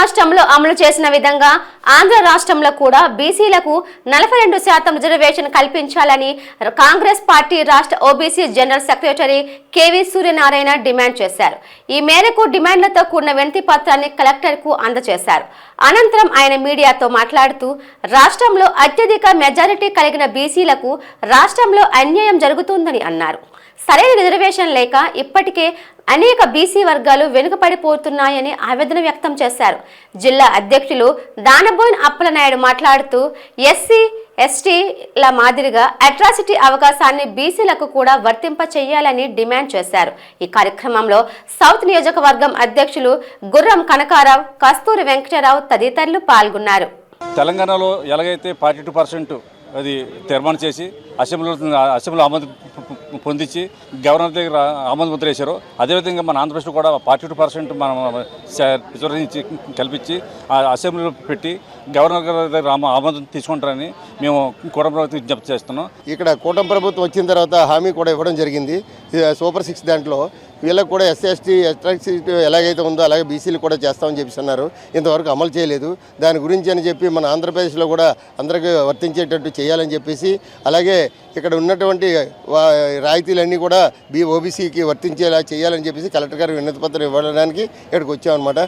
రాష్ట్రంలో అమలు చేసిన విధంగా ఆంధ్ర రాష్ట్రంలో కూడా బీసీలకు నలభై రెండు శాతం రిజర్వేషన్ కల్పించాలని కాంగ్రెస్ పార్టీ రాష్ట్ర OBC general secretary KV Suryanarayana demand చేశారు. ఈ మేరకు డిమాండ్లతో కూడిన వినతి పత్రాన్ని కలెక్టర్కు అందజేశారు. అనంతరం ఆయన మీడియాతో మాట్లాడుతూ రాష్ట్రంలో అత్యధిక మెజారిటీ కలిగిన బీసీలకు రాష్ట్రంలో అన్యాయం జరుగుతుందని అన్నారు. సరైన రిజర్వేషన్ లేక ఇప్పటికే అనేక బీసీ వర్గాలు వెనుకపడిపోతున్నాయని ఆవేదన వ్యక్తం చేశారు. జిల్లా అధ్యక్షులు దానబోయిన అప్పలనాయుడు మాట్లాడుతూ ఎస్సీ ఎస్టీల మాదిరిగా అట్రాసిటీ అవకాశాన్ని బీసీలకు కూడా వర్తింప చేయాలని డిమాండ్ చేశారు. ఈ కార్యక్రమంలో సౌత్ నియోజకవర్గం అధ్యక్షులు గుర్రం కనకారావు కస్తూరి వెంకటరావు తదితరులు పాల్గొన్నారు. తెలంగాణలో ఎలాగైతే ఫార్టీ టూ పర్సెంట్ అది తీర్మానం చేసి అసెంబ్లీలో అసెంబ్లీలో ఆమోదం పొందించి గవర్నర్ దగ్గర ఆమోద ముద్ర వేశారు అదేవిధంగా మన ఆంధ్రప్రదేశ్లో కూడా ఫార్టీ టూ పర్సెంట్ మనం రిజర్వేషన్ కల్పించి ఆ అసెంబ్లీలో పెట్టి గవర్నర్ గారి దగ్గర ఆమోదం తీసుకుంటారని మేము కూడా విజ్ఞప్తి చేస్తున్నాం. ఇక్కడ కూటమి ప్రభుత్వం వచ్చిన తర్వాత హామీ కూడా ఇవ్వడం జరిగింది. సూపర్ సిక్స్ దాంట్లో వీళ్ళకి కూడా ఎస్సీ ఎస్టీ ఎస్ట్రాక్సిటీ ఎలాగైతే ఉందో అలాగే బీసీలు కూడా చేస్తామని చెప్పి ఇంతవరకు అమలు చేయలేదు. దాని గురించి అని చెప్పి మన ఆంధ్రప్రదేశ్లో కూడా అందరికీ వర్తించేటట్టు చేయాలని చెప్పేసి అలాగే ఇక్కడ ఉన్నటువంటి వా- రాయితీలన్నీ కూడా బీ ఓబీసీకి వర్తించేలా చేయాలని చెప్పేసి కలెక్టర్ గారు వినతి పత్రం ఇవ్వడానికి ఇక్కడికి వచ్చామన్నమాట.